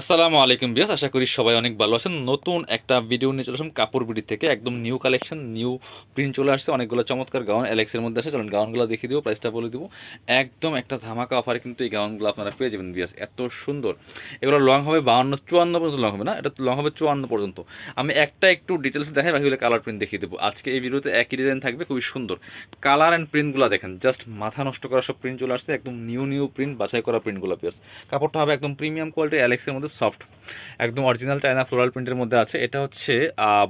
আসসালামু আলাইকুম বিয়াস আশা করি সবাই অনেক ভালো আছেন। নতুন একটা ভিডিও নিয়ে চলে আসলাম কাপড় বিড়ি থেকে। একদম নিউ কালেকশন নিউ প্রিন্ট চলে আসছে। অনেকগুলো চমৎকার গাউন অ্যালেক্সের মধ্যে আছে। চলুন গাউনগুলো দেখিয়ে দিব প্রাইসটা বলে দিব। একদম একটা ধামাকা অফারে কিন্তু এই গাউনগুলো আপনারা পেয়ে যাবেন বিয়াস এত সুন্দর। এগুলো লং হবে বাউন্ন, চুয়ান্ন পর্যন্ত লং হবে না? এটা লং হবে চুয়ান্ন পর্যন্ত। আমি একটা একটু ডিটেলস দেখাই, বাকি হলে কালার প্রিন্ট দেখিয়ে দেবো। আজকে এই ভিডিওতে একই ডিজাইন থাকবে, খুবই সুন্দর। কালার অ্যান্ড প্রিন্টগুলো দেখেন জাস্ট মাথা নষ্ট করা সব প্রিন্ট চলে আসছে। একদম নিউ নিউ প্রিন্ট বাছাই করা প্রিন্টগুলো পিয়ার্স কাপড়টা হবে একদম প্রিমিয়াম কোয়ালিটি অ্যালেক্সের মধ্যে সফট একদম অরিজিনাল চায়না ফ্লোরাল প্রিন্টের মধ্যে আছে। এটা হচ্ছে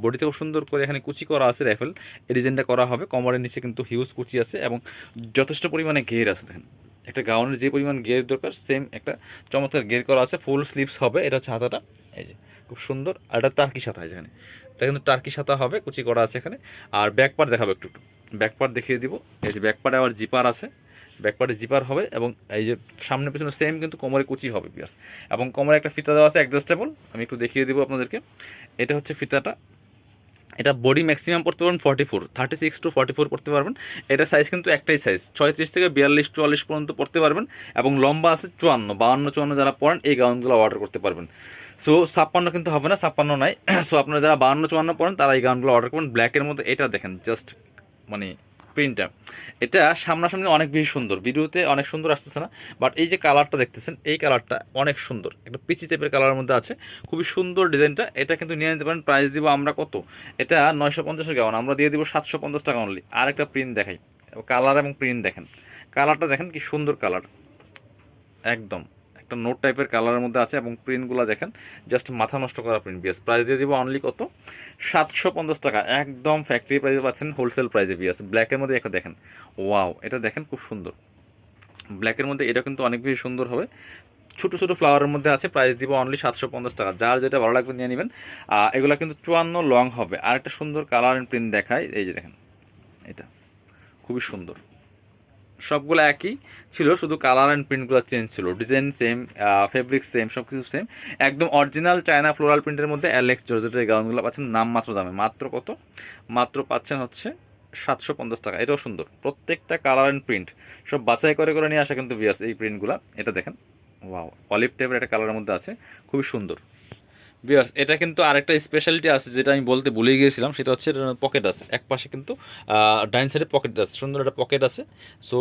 বডিতেও সুন্দর করে এখানে কুচি করা আছে র্যাফেল। এই ডিজাইনটা করা হবে। কোমরের নিচে কিন্তু হিউজ কুচি আছে এবং যথেষ্ট পরিমাণে ঘের আছে দেখেন। একটা গাউনের যে পরিমাণ গের দরকার সেম একটা চমৎকার গের করা আছে। ফুল স্লিভস হবে। এটা হচ্ছে হাতাটা। এই যে, খুব সুন্দর। আর এটা টার্কি আছে এখানে এটা কিন্তু টার্কি সাথা হবে। কুচি করা আছে এখানে। আর ব্যাক পার্ট দেখাবো একটু একটু। ব্যাক পার্ট দেখিয়ে দিব। এই যে ব্যাক পার্টে আবার জিপার আছে। ব্যাক পার্টে জিপার হবে এবং এই যে সামনে পিছনে সেম কিন্তু কোমরে কুচি হবে পিয়াস এবং কোমরে একটা ফিতা দেওয়া আছে অ্যাডজাস্টেবল আমি একটু দেখিয়ে দেবো আপনাদেরকে। এটা হচ্ছে ফিতাটা। এটা বডি ম্যাক্সিমাম পড়তে পারবেন forty four thirty six to forty four পড়তে পারবেন। এটা সাইজ কিন্তু একটাই সাইজ ছয়ত্রিশ থেকে বিয়াল্লিশ, চুয়াল্লিশ পর্যন্ত পড়তে পারবেন এবং লম্বা আছে চুয়ান্ন, বাউন্ন, চুয়ান্ন যারা পড়েন এই গাউনগুলো অর্ডার করতে পারবেন। সো ছাপ্পান্ন কিন্তু হবে না, ছাপ্পান্ন নাই সো আপনারা যারা বাউন্ন, চুয়ান্ন পড়েন, তারা এই গাউনগুলো অর্ডার করবেন। ব্ল্যাকের মধ্যে এটা দেখেন জাস্ট মানে প্রিন্টটা এটা সামনাসামনি অনেক বেশি সুন্দর। ভিডিওতে অনেক সুন্দর আসতেছে না বাট এই যে কালারটা দেখতেছেন, এই কালারটা অনেক সুন্দর। একটা পিচি টাইপের কালারের মধ্যে আছে। খুবই সুন্দর ডিজাইনটা। এটা কিন্তু নিয়ে নিতে পারেন প্রাইস দিব আমরা কত? এটা নয়শো পঞ্চাশের গাউন আমরা দিয়ে দিব সাতশো পঞ্চাশ টাকা অনলি আর একটা প্রিন্ট দেখাই। কালার এবং প্রিন্ট দেখেন। কালারটা দেখেন কি সুন্দর কালার একদম। একটা নোট টাইপের কালারের মধ্যে আছে এবং প্রিন্টগুলো দেখেন, জাস্ট মাথা নষ্ট করা প্রিন্ট বিয়াস প্রাইস দিয়ে দিব অনলি কত? সাতশো পঞ্চাশ টাকা। একদম ফ্যাক্টরি প্রাইসে পাচ্ছেন হোলসেল প্রাইসে বিয়াস ব্ল্যাকের মধ্যে একটা দেখেন ওয়াও এটা দেখেন খুব সুন্দর। ব্ল্যাকের মধ্যে এটা কিন্তু অনেক বেশি সুন্দর হবে। ছোটো ছোটো ফ্লাওয়ারের মধ্যে আছে প্রাইস দিব অনলি সাতশো পঞ্চাশ টাকা। যার যেটা ভালো লাগবে নিয়ে নেবেন। এগুলো কিন্তু চুয়ান্ন লং হবে। আর একটা সুন্দর কালার অ্যান্ড প্রিন্ট দেখায়, এই যে দেখেন, এটা। খুবই সুন্দর। সবগুলো একই ছিল, শুধু কালার অ্যান্ড প্রিন্টগুলো চেঞ্জ ছিল। ডিজাইন সেম ফেব্রিক সেম সব কিছু সেম একদম অরিজিনাল চায়না ফ্লোরাল প্রিন্টের মধ্যে অ্যালেক্স জর্জেটের গাউনগুলো পাচ্ছেন নাম মাত্র দামে। মাত্র কত? মাত্র পাচ্ছেন হচ্ছে সাতশো পঞ্চাশ টাকা। এটাও সুন্দর। প্রত্যেকটা কালার অ্যান্ড প্রিন্ট সব বাছাই করে করে নিয়ে আসা কিন্তু বিয়াস এই প্রিন্টগুলো এটা দেখেন। ওয়াও অলিভ টাইপের একটা কালারের মধ্যে আছে। খুবই সুন্দর। বিয়ার্স এটা কিন্তু আরেকটা স্পেশালিটি আছে যেটা আমি বলতে ভুলে গিয়েছিলাম, সেটা হচ্ছে পকেট আছে। এক পাশে কিন্তু ডাইন সাইডে পকেট আছে, সুন্দর একটা পকেট আছে। সো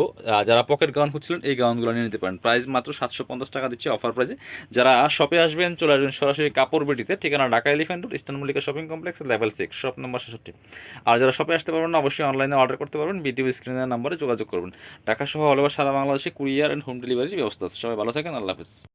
যারা পকেট গাউন খুঁজছিলেন, এই গাউনগুলো নিয়ে নিতে পারেন। প্রাইস মাত্র সাতশো পঞ্চাশ টাকা দিচ্ছে অফার প্রাইসে যারা শপে আসবেন, চলে আসবেন সরাসরি কাপড় বেটিতে, ঠিকানা Dhaka Elephant Road Eastern Mallika shopping complex level six shop number ছেষট্টি আর যারা শপে আসতে পারবেন অবশ্যই অনলাইনে অর্ডার করতে পারবেন ভিডিও স্ক্রিনের নাম্বারে যোগাযোগ করবেন। ঢাকা সহ অল ওভার সারা বাংলাদেশে কুরিয়ার অ্যান্ড হোম ডেলিভারির ব্যবস্থা আছে। সবাই ভালো থাকেন, আল্লাহ হাফিজ।